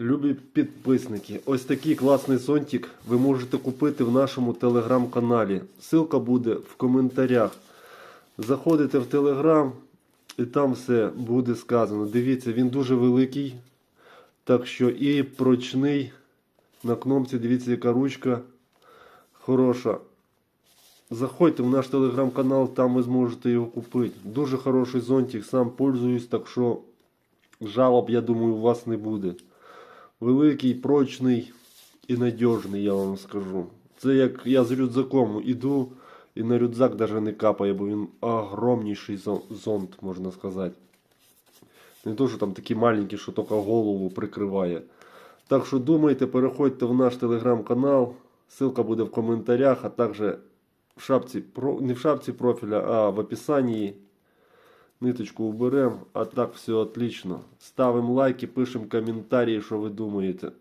Любі підписники, ось такий класний зонтик ви можете купити в нашому телеграм-каналі. Ссылка буде в коментарях. Заходите в телеграм і там все буде сказано. Дивіться, він дуже великий. Так що і прочний. На кнопці дивіться, яка ручка хороша. Заходьте в наш телеграм-канал, там ви зможете його купити. Дуже хороший зонтик, сам пользуюсь, так що жалоб, я думаю, у вас не буде. Великий, прочний і надіжний, я вам скажу. Це як я з рюкзаком іду і на рюкзак навіть не капає, бо він огромніший зонт, можна сказати. Не то, що там такий маленький, що тільки голову прикриває. Так що думайте, переходьте в наш телеграм-канал. Ссылка буде в коментарях, а також в шапці, не в шапці профіля, а в описанні. Ниточку уберем, а так все отлично. Ставим лайки, пишем комментарии, що ви думаєте.